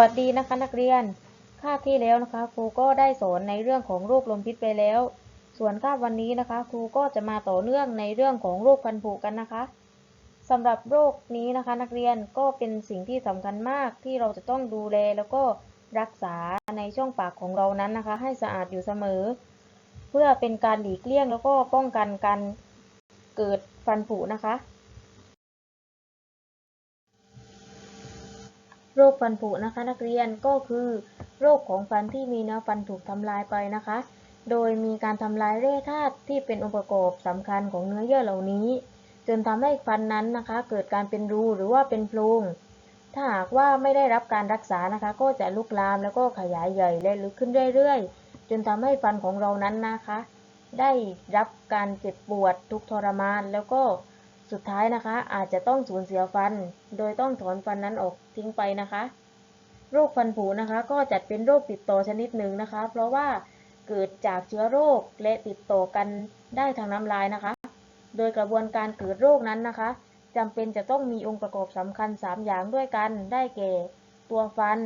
วัสดีนะคะนักเรียน คาบที่แล้วนะคะ ครูก็ได้สอนในเรื่องของโรคลมพิษไปแล้ว ส่วนคาบวันนี้นะคะ ครูก็จะมาต่อเนื่องในเรื่องของโรคฟันผุกันนะคะสำหรับโรคนี้นะคะ นักเรียนก็เป็นสิ่งที่สำคัญมากที่เราจะต้องดูแลแล้วก็รักษาในช่องปากของเรานั้นนะคะ ให้สะอาดอยู่เสมอ เพื่อเป็นการหลีกเลี่ยงแล้วก็ป้องกันการเกิดฟันผุนะคะ โรคฟันผุนะคะนักเรียนก็คือโรคของฟันที่มีเนื้อฟันถูกทำลายไปนะคะ โดยมีการทำลายแร่ธาตุที่เป็นองค์ประกอบสำคัญของเนื้อเยื่อเหล่านี้ จนทำให้ฟันนั้นนะคะ เกิดการเป็นรูหรือว่าเป็นโพรงถ้าหากว่าไม่ได้รับการรักษานะคะ ก็จะลุกลามแล้วก็ขยายใหญ่และลึกขึ้นเรื่อยๆ จนทำให้ฟันของเรานั้นนะคะ ได้รับการเจ็บปวดทุกทรมานแล้วก็ สุดท้ายนะคะ อาจจะต้องสูญเสียฟัน โดยต้องถอนฟันนั้นออกทิ้งไปนะคะ โรคฟันผุนะคะ ก็จัดเป็นโรคติดต่อชนิดหนึ่งนะคะ เพราะว่าเกิดจากเชื้อโรคและติดต่อกันได้ทางน้ำลายนะคะ โดยกระบวนการเกิดโรคนั้นนะคะจำเป็นจะต้องมีองค์ประกอบสำคัญ 3 อย่างด้วยกัน ได้แก่ ตัวฟัน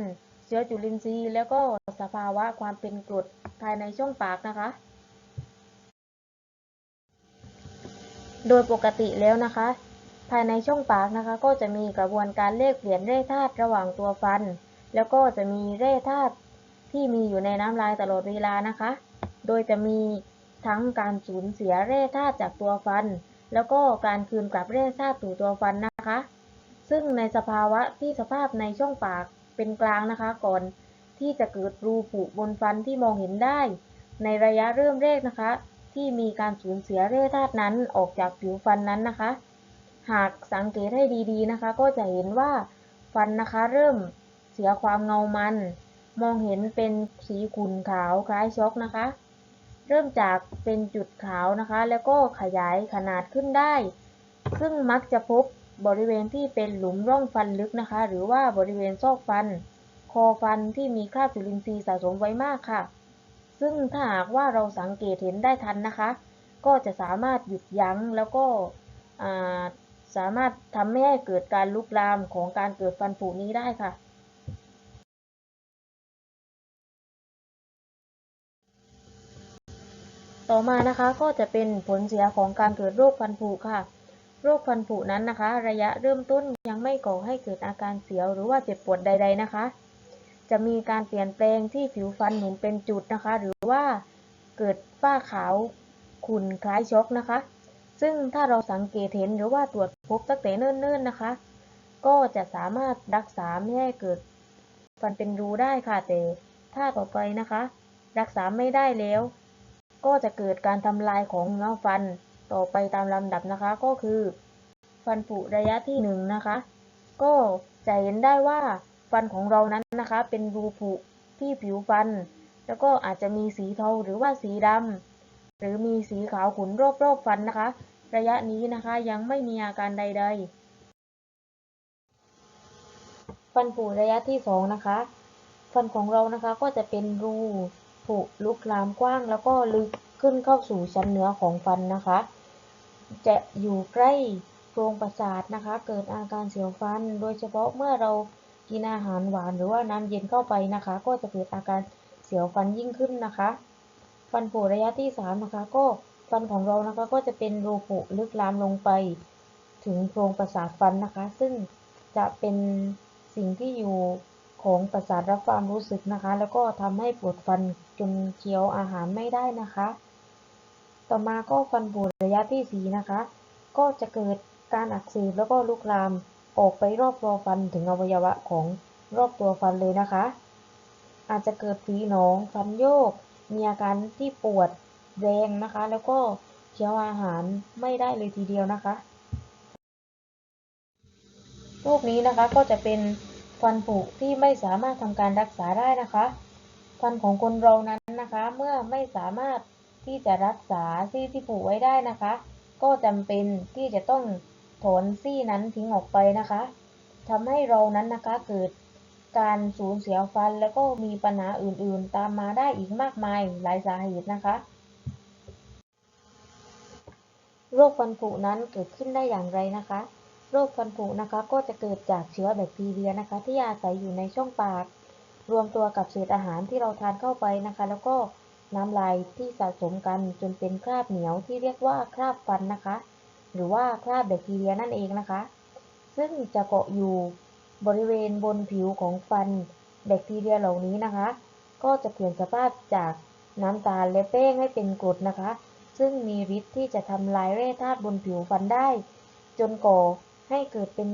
เชื้อจุลินทรีย์ แล้วก็สภาวะความเป็นกรดภายในช่องปากนะคะ โดยปกติแล้วนะคะ ภายในช่องปากนะคะ ก็จะมีกระบวนการเลกเปลี่ยนแร่ธาตุระหว่างตัวฟัน แล้วก็จะมีแร่ธาตุที่มีอยู่ในน้ำลายตลอดเวลานะคะ โดยจะมีทั้งการสูญเสียแร่ธาตุจากตัวฟัน แล้วก็การคืนกลับแร่ธาตุสู่ตัวฟันนะคะ ซึ่งในสภาวะที่สภาพในช่องปากเป็นกลางนะคะ ก่อนที่จะเกิดรูผุบนฟันที่มองเห็นได้ ในระยะเริ่มแรกนะคะ ที่มีการสูญเสียแร่ธาตุนั้นออกจากผิวฟันนั้นนะคะ หากสังเกตให้ดีๆนะคะ ก็จะเห็นว่าฟันนะคะเริ่มเสียความเงามัน มองเห็นเป็นสีขุ่นขาวคล้ายช็อกนะคะ เริ่มจากเป็นจุดขาวนะคะ แล้วก็ขยายขนาดขึ้นได้ ซึ่งมักจะพบบริเวณที่เป็นหลุมร่องฟันลึกนะคะ หรือว่าบริเวณซอกฟัน คอฟันที่มีคราบจุลินทรีย์สะสมไว้มากค่ะ ซึ่งถ้าหากว่าเราสังเกตเห็นได้ทันนะคะ ก็จะสามารถหยุดยั้งแล้วก็สามารถทำให้เกิดการลุกลามของการเกิดฟันผุนี้ได้ค่ะ ต่อมานะคะก็จะเป็นผลเสียของการเกิดโรคฟันผุค่ะ โรคฟันผุนั้นนะคะ ระยะเริ่มต้นยังไม่ก่อให้เกิดอาการเสียวหรือว่าเจ็บปวดใด ๆนะคะ จะมีการเปลี่ยนแปลงที่ผิวฟันเห็นเป็นจุดนะคะ หรือว่าเกิดฝ้าขาวขุ่นคล้ายช็อกนะคะ ซึ่งถ้าเราสังเกตเห็นหรือว่าตรวจพบตั้งแต่เนิ่นๆนะคะ ก็จะสามารถรักษาไม่ให้เกิดฟันเป็นรูได้ค่ะแต่ถ้าต่อไปนะคะ รักษาไม่ได้แล้ว ก็จะเกิดการทำลายของเนื้อฟันต่อไปตามลำดับนะคะ ก็คือ ฟันผุระยะที่หนึ่งนะคะ ก็จะเห็นได้ว่า ฟันของเรานั้นนะคะ เป็นรูผุที่ผิวฟัน แล้วก็อาจจะมีสีเทาหรือว่าสีดำหรือมีสีขาวขุ่นรอบๆฟันนะคะ ระยะนี้นะคะยังไม่มีอาการใด ๆ ฟันผุระยะที่สองนะคะ ฟันของเรานะคะก็จะเป็นรูผุลุกลามกว้าง แล้วก็ลึกขึ้นเข้าสู่ชั้นเนื้อของฟันนะคะ จะอยู่ใกล้โพรงประสาทนะคะ เกิดอาการเสียวฟัน โดยเฉพาะเมื่อเรา กินอาหารหวานหรือว่าน้ำเย็นเข้าไปนะคะ ก็จะเกิดอาการเสียวฟันยิ่งขึ้นนะคะ ฟันผุระยะที่สามนะคะ ก็ฟันของเรานะคะก็จะเป็นรูผุลึกลามลงไป ถึงโพรงประสาทฟันนะคะ ซึ่งจะเป็นสิ่งที่อยู่ของประสาทรับความรู้สึกนะคะ แล้วก็ทำให้ปวดฟันจนเคี้ยวอาหารไม่ได้นะคะ ต่อมาก็ฟันผุระยะที่สี่นะคะ ก็จะเกิดการอักเสบแล้วก็ลุกลาม ออกไปรอบตัวฟันถึงอวัยวะของรอบตัวฟันเลยนะคะ อาจจะเกิดฝีหนองฟันโยก มีอาการที่ปวดแรงนะคะ แล้วก็เคี้ยวอาหารไม่ได้เลยทีเดียวนะคะโรคนี้นะคะก็จะเป็นฟันผุที่ไม่สามารถทำการรักษาได้นะคะ ฟันของคนเรานั้นนะคะ เมื่อไม่สามารถที่จะรักษาซี่ที่ผุไว้ได้นะคะ ก็จำเป็นที่จะต้อง ถอนซี่นั้นทิ้งออกไปนะคะทำให้เรานั้นนะคะเกิดการสูญเสียฟันแล้วก็มีปัญหาอื่นๆ ตามมาได้อีกมากมายหลายสาเหตุนะคะ โรคฟันผุนั้นเกิดขึ้นได้อย่างไรนะคะโรรคฟันผุนะคะก็จะเกิดจากเชื้อแบคทีเรียนะคะ ที่อาศัยอยู่ในช่องปาก รวมตัวกับเศษอาหารที่เราทานเข้าไปนะคะ แล้วก็น้ำลายที่สะสมกันจนเป็นคราบเหนียวที่เรียกว่าคราบฟันนะคะ หรือว่าคราบแบคทีเรียนั่นเองนะคะ ซึ่งจะเกาะอยู่บริเวณบนผิวของฟันแบคทีเรียเหล่านี้นะคะ ก็จะเปลี่ยนสภาพจากน้ำตาลและแป้งให้เป็นกรดนะคะ ซึ่งมีฤทธิ์ที่จะทำลายแร่ธาตุบนผิวฟันได้ จนก่อให้เกิดเป็น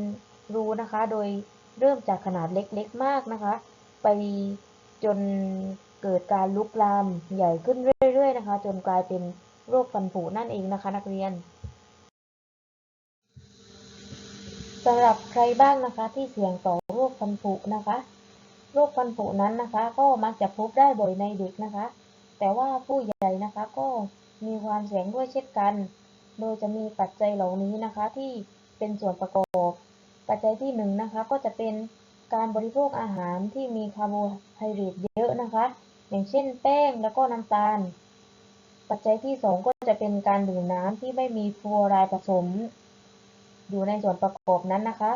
รูนะคะ โดยเริ่มจากขนาดเล็กๆมากนะคะ ไปจนเกิดการลุกลามใหญ่ขึ้นเรื่อยๆนะคะ จนกลายเป็นโรคฟันผุนั่นเองนะคะ นักเรียน สำหรับใครบ้างนะคะที่เสี่ยงต่อโรคฟันผุนะคะโรคฟันผุนั้นนะคะ ก็มักจะพบได้บ่อยในเด็กนะคะ แต่ว่าผู้ใหญ่นะคะก็มีความเสี่ยงด้วยเช่นกัน โดยจะมีปัจจัยเหล่านี้นะคะที่เป็นส่วนประกอบ ปัจจัยที่หนึ่งนะคะก็จะเป็นการบริโภคอาหารที่มีคาร์โบไฮเดรตเยอะนะคะ อย่างเช่นแป้งแล้วก็น้ำตาล ปัจจัยที่สองก็จะเป็นการดื่มน้ำที่ไม่มีฟลูออไรด์ผสม อยู่ในส่วนประกอบนั้นนะคะ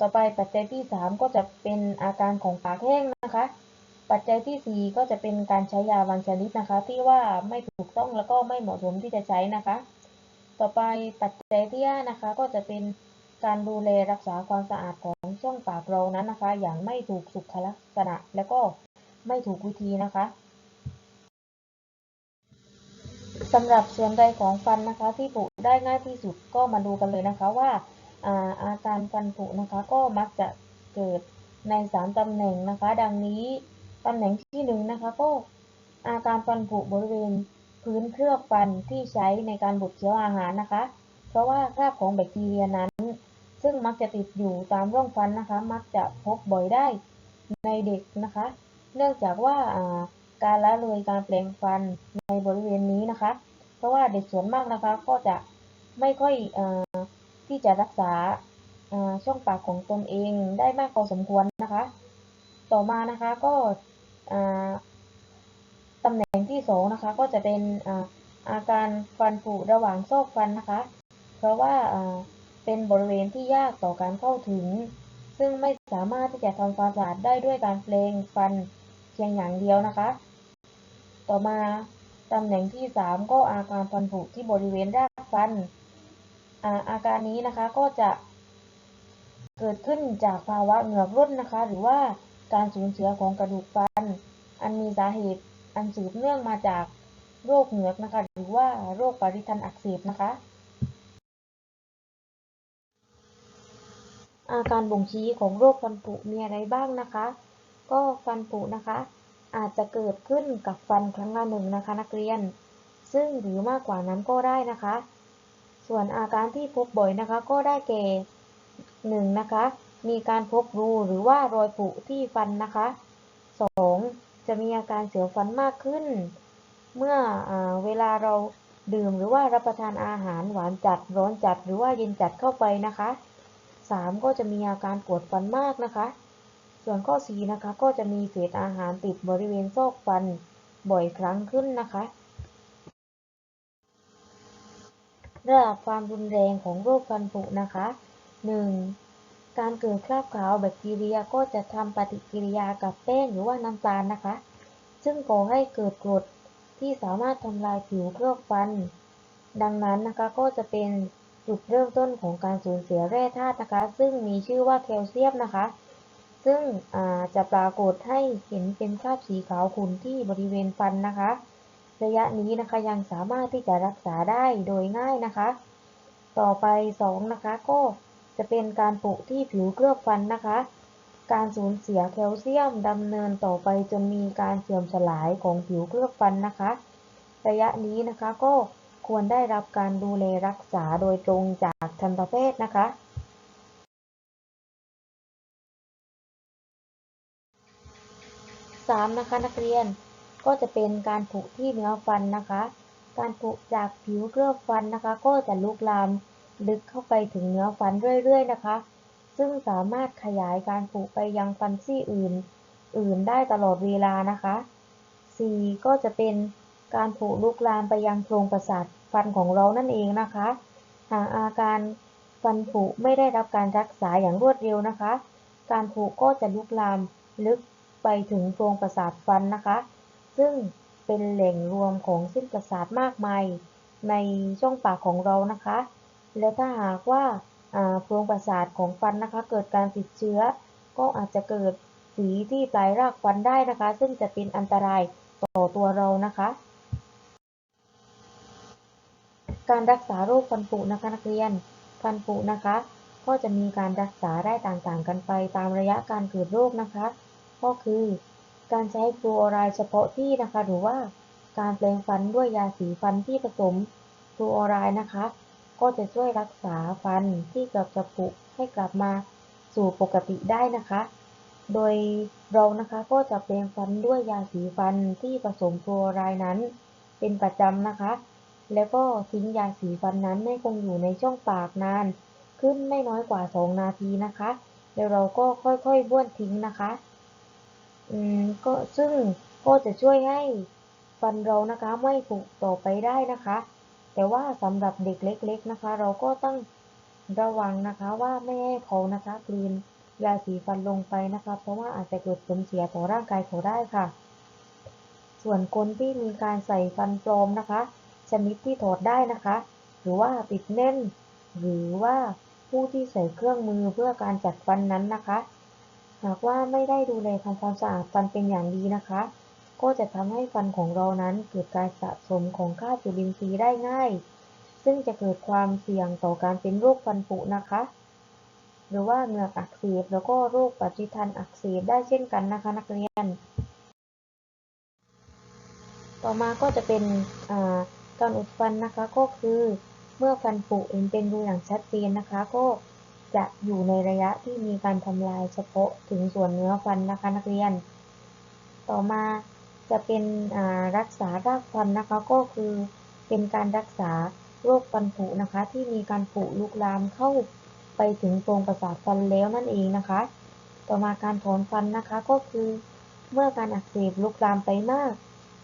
ต่อไปปัจจัยที่สามก็จะเป็นอาการของปากแห้งนะคะ ปัจจัยที่สี่ก็จะเป็นการใช้ยาบางชนิดนะคะ ที่ว่าไม่ถูกต้องแล้วก็ไม่เหมาะสมที่จะใช้นะคะ ต่อไปปัจจัยที่ห้านะคะก็จะเป็นการดูแลรักษาความสะอาดของช่องปากเรานั้นนะคะ อย่างไม่ถูกสุขลักษณะ และก็ไม่ถูกวิธีนะคะ สำหรับส่วนใดของฟันนะคะที่ผุได้ง่ายที่สุดก็มาดูกันเลยนะคะว่าอาอาการฟันผุนะคะก็มักจะเกิดในสามตำแหน่งนะคะ ดังนี้ตำแหน่งที่หนึ่งนะคะก็อาการฟันผุบริเวณพื้นเคลือบฟันที่ใช้ในการบดเคี้ยวอาหารนะคะ เพราะว่าคราบของแบคทีเรียนั้น ซึ่งมักจะติดอยู่ตามร่องฟันนะคะ มักจะพบบ่อยได้ในเด็กนะคะ เนื่องจากว่า การละเลยการแปลงฟันในบริเวณนี้นะคะ เพราะว่าเด็กส่วนมากนะคะก็จะไม่ค่อยอที่จะรักษาช่องปากของตนเองได้มากพอสมควรนะคะ ต่อมานะคะก็ตำแหน่งที่สองนะคะก็จะเป็นอาการฟันผุระหว่างซอกฟันนะคะ เพราะว่าเป็นบริเวณที่ยากต่อการเข้าถึง ซึ่งไม่สามารถที่จะทำความสะอาดได้ด้วยการเพลงฟันเพียงอย่างเดียวนะคะ ต่อมาตำแหน่งที่สามก็อาการฟันผุที่บริเวณรากฟันอาอาการนี้นะคะก็จะเกิดขึ้นจากภาวะเหงือกร่นนะคะ หรือว่าการสูญเสียของกระดูกฟัน อันมีสาเหตุอันสืบเนื่องมาจากโรคเหงือกนะคะ หรือว่าโรคปริทันอักเสบนะคะ อาการบ่งชี้ของโรคฟันผุมีอะไรบ้างนะคะ ก็ฟันผุนะคะ อาจจะเกิดขึ้นกับฟันครั้งละหนึ่งนะคะ นักเรียน ซึ่งหรือมากกว่านั้นก็ได้นะคะ ส่วนอาการที่พบบ่อยนะคะก็ได้แก่หนึ่งนะคะ มีการพบรูหรือว่ารอยผุที่ฟันนะคะสองจะมีอาการเสียวฟันมากขึ้น เมื่ออเวลาเราดื่มหรือว่ารับประทานอาหารหวานจัดร้อนจัดหรือว่าเย็นจัดเข้าไปนะคะสามก็จะมีอาการปวดฟันมากนะคะ ส่วนข้อสีนะคะ ก็จะมีเศษอาหารติดบริเวณซอกฟันบ่อยครั้งขึ้นนะคะ ระดับความรุนแรงของโรคฟันผุนะคะ 1. การเกิดคราบขาวแบคทีเรียก็จะทำปฏิกิริยากับแป้งหรือว่าน้ำตาลนะคะ ซึ่งก่อให้เกิดกรดที่สามารถทำลายผิวเคลือบฟัน ดังนั้นนะคะก็จะเป็นจุดเริ่มต้นของการสูญเสียแร่ธาตุนะคะ ซึ่งมีชื่อว่าแคลเซียมนะคะ ซึ่งจะปรากฏให้เห็นเป็นคราบสีขาวขุ่นที่บริเวณฟันนะคะ ระยะนี้นะคะยังสามารถที่จะรักษาได้โดยง่ายนะคะ ต่อไป2นะคะก็จะเป็นการปุที่ผิวเคลือบฟันนะคะ การสูญเสียแคลเซียมดำเนินต่อไปจนมีการเสื่อมสลายของผิวเคลือบฟันนะคะ ระยะนี้นะคะก็ควรได้รับการดูแลรักษาโดยตรงจากทันตแพทย์นะคะ 3. นะคะ นักเรียนก็จะเป็นการผุที่เนื้อฟันนะคะ การผุจากผิวเคลือบฟันนะคะ ก็จะลุกลามลึกเข้าไปถึงเนื้อฟันเรื่อยๆนะคะ ซึ่งสามารถขยายการผุไปยังฟันซี่อื่น อื่นได้ตลอดเวลานะคะ 4. ก็จะเป็นการผุลุกลามไปยังโครงประสาทฟันของเรานั่นเองนะคะ หากอาการฟันผุไม่ได้รับการรักษาอย่างรวดเร็วนะคะ การผุก็จะลุกลามลึก ไปถึงโพรงประสาทฟันนะคะ ซึ่งเป็นแหล่งรวมของเส้นประสาทมากมายในช่องปากของเรานะคะ และถ้าหากว่าโพรงประสาทของฟันนะคะ เกิดการติดเชื้อ ก็อาจจะเกิดฝีที่ปลายรากฟันได้นะคะ ซึ่งจะเป็นอันตรายต่อตัวเรานะคะ การรักษาโรคฟันผุนะคะนักเรียน ฟันผุนะคะ ก็จะมีการรักษาได้ต่างๆกันไปตามระยะการเกิดโรคนะคะ ก็คือ การใช้ฟลูออไรด์เฉพาะที่นะคะ หรือว่าการแปรงฟันด้วยยาสีฟันที่ผสมฟลูออไรด์นะคะ ก็จะช่วยรักษาฟันที่เกือบจะผุให้กลับมาสู่ปกติได้นะคะ โดยเรานะคะก็จะแปรงฟันด้วยยาสีฟันที่ผสมฟลูออไรด์นั้น เป็นประจำนะคะ แล้วก็ทิ้งยาสีฟันนั้นให้คงอยู่ในช่องปากนาน ขึ้นไม่น้อยกว่า 2 นาทีนะคะแล้วเราก็ค่อยๆบ้วนทิ้งนะคะ อืมก็ซึ่งก็จะช่วยให้ฟันเรานะคะไม่ผุต่อไปได้นะคะ แต่ว่าสำหรับเด็กเล็ก ๆนะคะ เราก็ต้องระวังนะคะว่าไม่ให้เขานะคะกลืนยาสีฟันลงไปนะคะ เพราะว่าอาจจะเกิดผลเสียต่อร่างกายเขาได้ค่ะ ส่วนคนที่มีการใส่ฟันปลอมนะคะ ชนิดที่ถอดได้นะคะ หรือว่าปิดแน่น หรือว่าผู้ที่ใส่เครื่องมือเพื่อการจัดฟันนั้นนะคะ หากว่าไม่ได้ดูแลทำความสะอาดฟันเป็นอย่างดีนะคะ ก็จะทำให้ฟันของเรานั้นเกิดการสะสมของค่าจุลินทรีย์ได้ง่าย ซึ่งจะเกิดความเสี่ยงต่อการเป็นโรคฟันผุนะคะ หรือว่าเหงือกอักเสบแล้วก็โรคปฏิทันอักเสบได้เช่นกันนะคะนักเรียน ต่อมาก็จะเป็นอ่าการอุดฟันนะคะก็คือเมื่อฟันผุเห็นเป็นรูอย่างชัดเจนนะคะก็ จะอยู่ในระยะที่มีการทำลายเฉพาะถึงส่วนเนื้อฟันนะคะนักเรียน ต่อมาจะเป็นรักษารากฟันนะคะก็คือเป็นการรักษาโรคฟันผุนะคะ ที่มีการผุลุกลามเข้าไปถึงโพรงประสาทฟันแล้วนั่นเองนะคะ ต่อมาการถอนฟันนะคะก็คือเมื่อการอักเสบลุกลามไปมาก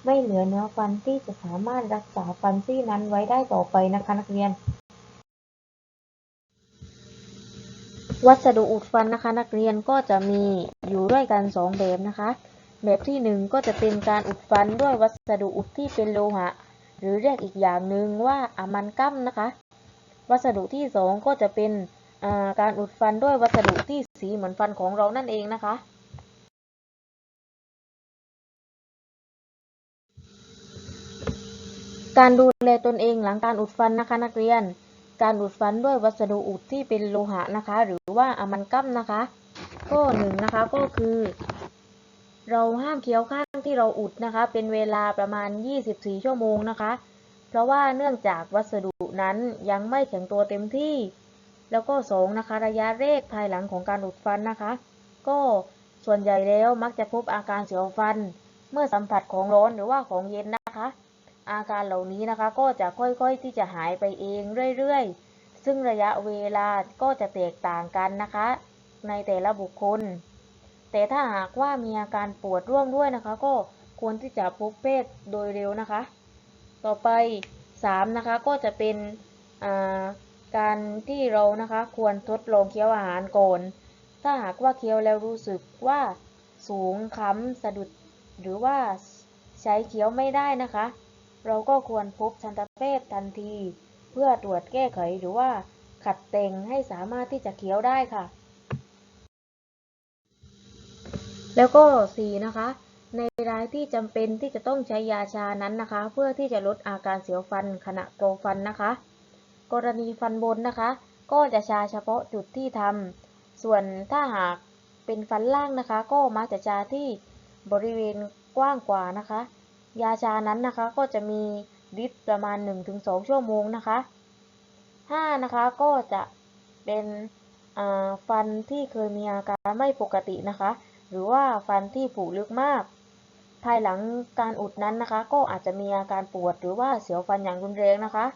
ไม่เหลือเนื้อฟันที่จะสามารถรักษาฟันซี่นั้นไว้ได้ต่อไปนะคะนักเรียน วัสดุอุดฟันนะคะ นักเรียนก็จะมีอยู่ด้วยกันสองแบบนะคะ แบบที่หนึ่งก็จะเป็นการอุดฟันด้วยวัสดุอุดที่เป็นโลหะ หรือเรียกอีกอย่างหนึ่งว่าอะมันกัมนะคะ วัสดุที่สองก็จะเป็นการอุดฟันด้วยวัสดุที่สีเหมือนฟันของเรานั่นเองนะคะ การดูแลตนเองหลังการอุดฟันนะคะนักเรียน การอุดฟันด้วยวัสดุอุดที่เป็นโลหะนะคะ หรือว่าอะมันกัมนะคะก็หนึ่งนะคะก็คือ เราห้ามเคี้ยวข้างที่เราอุดนะคะ เป็นเวลาประมาณ 24 ชั่วโมงนะคะ เพราะว่าเนื่องจากวัสดุนั้นยังไม่แข็งตัวเต็มที่ แล้วก็สองนะคะ ระยะแรกภายหลังของการอุดฟันนะคะ ก็ส่วนใหญ่แล้วมักจะพบอาการเสียวฟัน เมื่อสัมผัสของร้อนหรือว่าของเย็นนะคะ อาการเหล่านี้นะคะ ก็จะค่อยๆที่จะหายไปเองเรื่อยๆ ซึ่งระยะเวลาก็จะแตกต่างกันนะคะ ในแต่ละบุคคล แต่ถ้าหากว่ามีอาการปวดร่วมด้วยนะคะ ก็ควรที่จะพบแพทย์โดยเร็วนะคะ ต่อไป3นะคะก็จะเป็นาการที่เรานะคะควรทดลองเคี้ยวอาหารก่อน ถ้าหากว่าเคี้ยวแล้วรู้สึกว่าสูงค้ำสะดุดหรือว่าใช้เคี้ยวไม่ได้นะคะ เราก็ควรพบทันตแพทย์ทันที เพื่อตรวจแก้ไขหรือว่าขัดแต่งให้สามารถที่จะเคี้ยวได้ค่ะ แล้วก็สี่นะคะ ในรายที่จำเป็นที่จะต้องใช้ยาชานั้นนะคะ เพื่อที่จะลดอาการเสียวฟันขณะโกรฟันนะคะ กรณีฟันบนนะคะ ก็จะชาเฉพาะจุดที่ทำส่วนถ้าหากเป็นฟันล่างนะคะ ก็มักจะชาที่บริเวณกว้างกว่านะคะ ยาชานั้นนะคะก็จะมีฤทธิ์ประมาณ 1-2 ชั่วโมงนะคะ5นะคะก็จะเป็นฟันที่เคยมีอาการไม่ปกตินะคะ หรือว่าฟันที่ผุลึกมาก ภายหลังการอุดนั้นนะคะ ก็อาจจะมีอาการปวดหรือว่าเสียวฟันอย่างรุนแรงนะคะ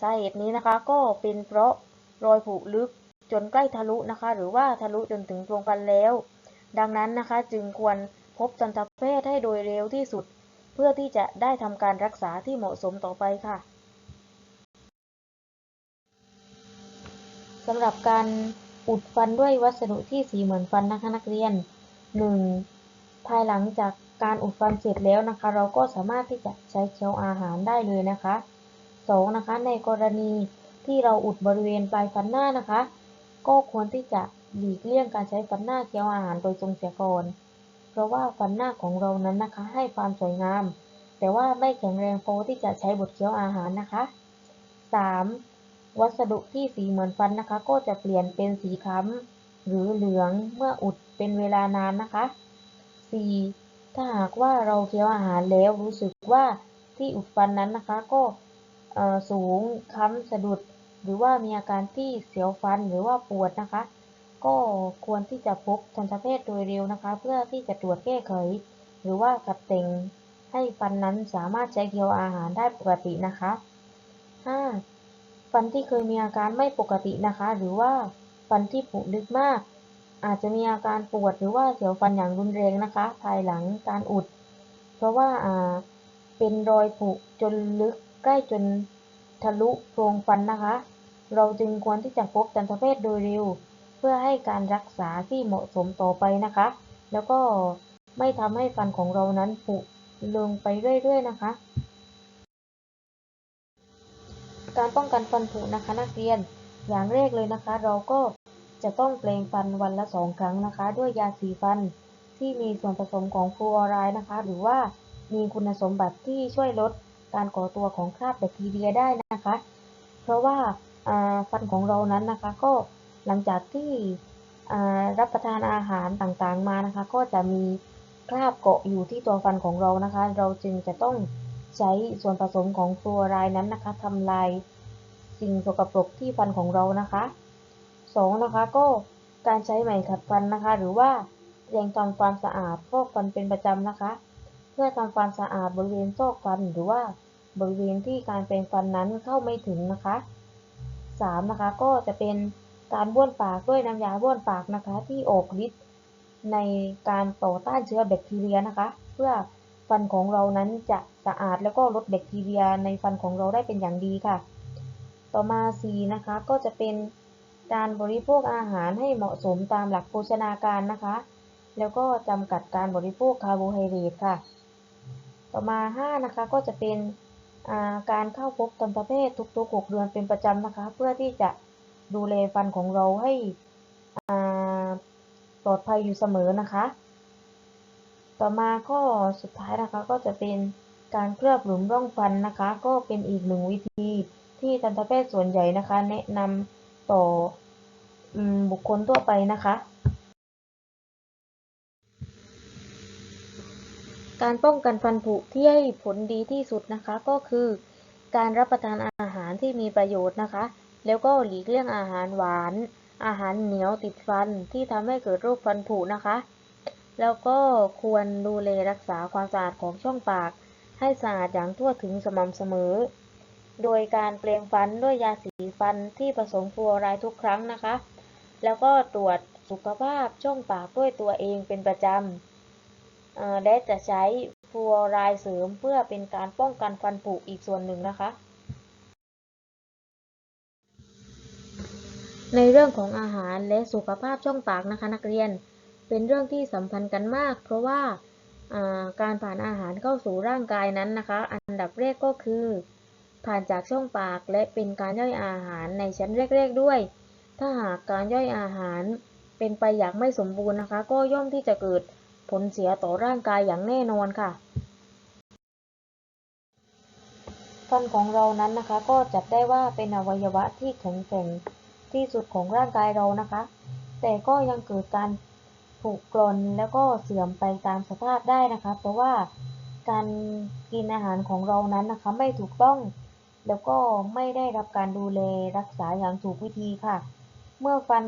สาเหตุนี้นะคะก็เป็นเพราะรอยผุลึกจนใกล้ทะลุนะคะ หรือว่าทะลุจนถึงโพรงฟันแล้ว ดังนั้นนะคะจึงควร พบทันตแพทย์ให้โดยเร็วที่สุด เพื่อที่จะได้ทำการรักษาที่เหมาะสมต่อไปค่ะสำหรับการอุดฟันด้วยวัสดุที่สีเหมือนฟันนะคะนักเรียน 1. ภายหลังจากการอุดฟันเสร็จแล้วนะคะ เราก็สามารถที่จะใช้เคี้ยวอาหารได้เลยนะคะ 2. นะคะ ในกรณีที่เราอุดบริเวณปลายฟันหน้านะคะ ก็ควรที่จะหลีกเลี่ยงการใช้ฟันหน้าเคี้ยวอาหารโดยตรงเสียก่อน ราะว่าฟันหน้าของเรานั้นนะคะ ให้ความสวยงาม แต่ว่าไม่แข็งแรงพอที่จะใช้บดเคี้ยวอาหารนะคะ 3. วัสดุที่สีเหมือนฟันนะคะ ก็จะเปลี่ยนเป็นสีคล้ำหรือเหลืองเมื่ออุดเป็นเวลานานนะคะ 4. ถ้าหากว่าเราเคี้ยวอาหารแล้วรู้สึกว่าที่อุดฟันนั้นนะคะก็สูงค้ำสะดุด หรือว่ามีอาการที่เสียวฟันหรือว่าปวดนะคะ ก็ควรที่จะพบทันตแพทย์โดยเร็วนะคะ เพื่อที่จะตรวจแก้ไข หรือว่ากัดแต่งให้ฟันนั้นสามารถใช้เคี้ยวอาหารได้ปกตินะคะ 5. ฟันที่เคยมีอาการไม่ปกตินะคะ หรือว่าฟันที่ผุลึกมาก อาจจะมีอาการปวดหรือว่าเสียวฟันอย่างรุนแรงนะคะ ภายหลังการอุด เพราะว่าอ่าเป็นรอยผุจนลึกใกล้จนทะลุโพรงฟันนะคะ เราจึงควรที่จะพบทันตแพทย์โดยเร็ว เพื่อให้การรักษาที่เหมาะสมต่อไปนะคะ แล้วก็ไม่ทำให้ฟันของเรานั้นผุลงไปเรื่อยๆนะคะ การป้องกันฟันผุนะคะนักเรียนอย่างแรกเลยนะคะ เราก็จะต้องแปรงฟันวันละสองครั้งนะคะ ด้วยยาสีฟันที่มีส่วนผสมของฟลูออไรด์นะคะ หรือว่ามีคุณสมบัติที่ช่วยลดการก่อตัวของคราบแบคทีเรียได้นะคะ เพราะว่าอ่าฟันของเรานั้นนะคะก็ หลังจากที่รับประทานอาหารต่างๆมานะคะ ก็จะมีคราบเกาะอยู่ที่ตัวฟันของเรานะคะ เราจึงจะต้องใช้ส่วนผสมของฟลูออไรด์นั้นนะคะทำลายสิ่งสกปรกที่ฟันของเรานะคะสองนะคะก็การใช้ไหมขัดฟันนะคะ หรือว่าแรงทำความสะอาดฟอกฟันเป็นประจำนะคะ เพื่อทำความสะอาดบริเวณซอกฟันหรือว่าบริเวณที่การแปรงฟันนั้นเข้าไม่ถึงนะคะ 3. นะคะก็จะเป็น การบ้วนปากด้วยน้ำยาบ้วนปากนะคะ ที่ออกฤทธิ์ในการต่อต้านเชื้อแบคทีเรียนะคะ เพื่อฟันของเรานั้นจะสะอาดแล้วก็ลดแบคทีเรียในฟันของเราได้เป็นอย่างดีค่ะ ต่อมา 4. นะคะก็จะเป็นการบริโภคอาหารให้เหมาะสมตามหลักโภชนาการนะคะ แล้วก็จำกัดการบริโภคคาร์โบไฮเดรตค่ะ ต่อมา 5 นะคะก็จะเป็นการเข้าพบทันตแพทย์ทุกๆ 6 เดือนเป็นประจำนะคะ เพื่อที่จะ ดูแลฟันของเราให้ปลอดภัยอยู่เสมอนะคะ ต่อมาข้อสุดท้ายนะคะก็จะเป็นการเคลือบหลุมร่องฟันนะคะ ก็เป็นอีกหนึ่งวิธีที่ทันตแพทย์ส่วนใหญ่นะคะ แนะนำต่ออบุคคลทั่วไปนะคะ การป้องกันฟันผุที่ให้ผลดีที่สุดนะคะ ก็คือ การรับประทานอาหารที่มีประโยชน์นะคะ แล้วก็หลีกเลี่ยงอาหารหวาน อาหารเหนียวติดฟันที่ทำให้เกิดโรคฟันผุนะคะ แล้วก็ควรดูแลรักษาความสะอาดของช่องปาก ให้สะอาดอย่างทั่วถึงสม่ำเสมอ โดยการเปลงฟันด้วยยาสีฟันที่ผสมฟลูออไรด์ทุกครั้งนะคะ แล้วก็ตรวจสุขภาพช่องปากด้วยตัวเองเป็นประจำและจะใช้ฟลูออไรด์เสริมเพื่อเป็นการป้องกันฟันผุอีกส่วนหนึ่งนะคะ ในเรื่องของอาหารและสุขภาพช่องปากนะคะนักเรียน เป็นเรื่องที่สัมพันธ์กันมาก เพราะว่าการผ่านอาหารเข้าสู่ร่างกายนั้นนะคะ อันดับแรกก็คือ ผ่านจากช่องปากและเป็นการย่อยอาหารในชั้นแรก ๆด้วย ถ้าหากการย่อยอาหารเป็นไปอย่างไม่สมบูรณ์นะคะ ก็ย่อมที่จะเกิดผลเสียต่อร่างกายอย่างแน่นอนค่ะฟันของเรานั้นนะคะก็จัดได้ว่าเป็นอวัยวะที่แข็งแกร่ง ที่สุดของร่างกายเรานะคะ แต่ก็ยังเกิดการผุกร่อนแล้วก็เสื่อมไปตามสภาพได้นะคะ เพราะว่าการกินอาหารของเรานั้นนะคะไม่ถูกต้อง แล้วก็ไม่ได้รับการดูแลรักษาอย่างถูกวิธีค่ะ เมื่อฟัน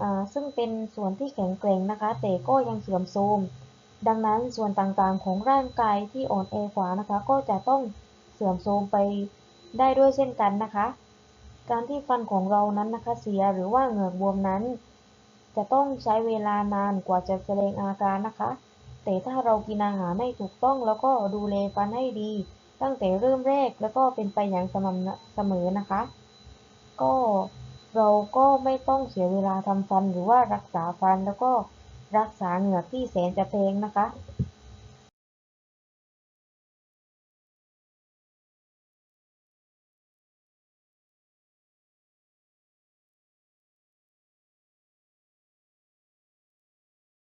อ่าซึ่งเป็นส่วนที่แข็งแกร่งนะคะ แต่ก็ยังเสื่อมโทรมดังนั้นส่วนต่างๆของร่างกายที่อ่อนแอกว่านะคะ ก็จะต้องเสื่อมโทรมไปได้ด้วยเช่นกันนะคะ การที่ฟันของเรานั้นนะคะเสียหรือว่าเหงือกบวมนั้น จะต้องใช้เวลานานกว่าจะแสดงอาการนะคะ แต่ถ้าเรากินอาหารให้ถูกต้องแล้วก็ดูแลฟันให้ดี ตั้งแต่เริ่มแรกแล้วก็เป็นไปอย่างสม่ำเสมอนะคะ ก็เราก็ไม่ต้องเสียเวลาทำฟันหรือว่ารักษาฟันแล้วก็รักษาเหงือกที่แสนจะแพงนะคะ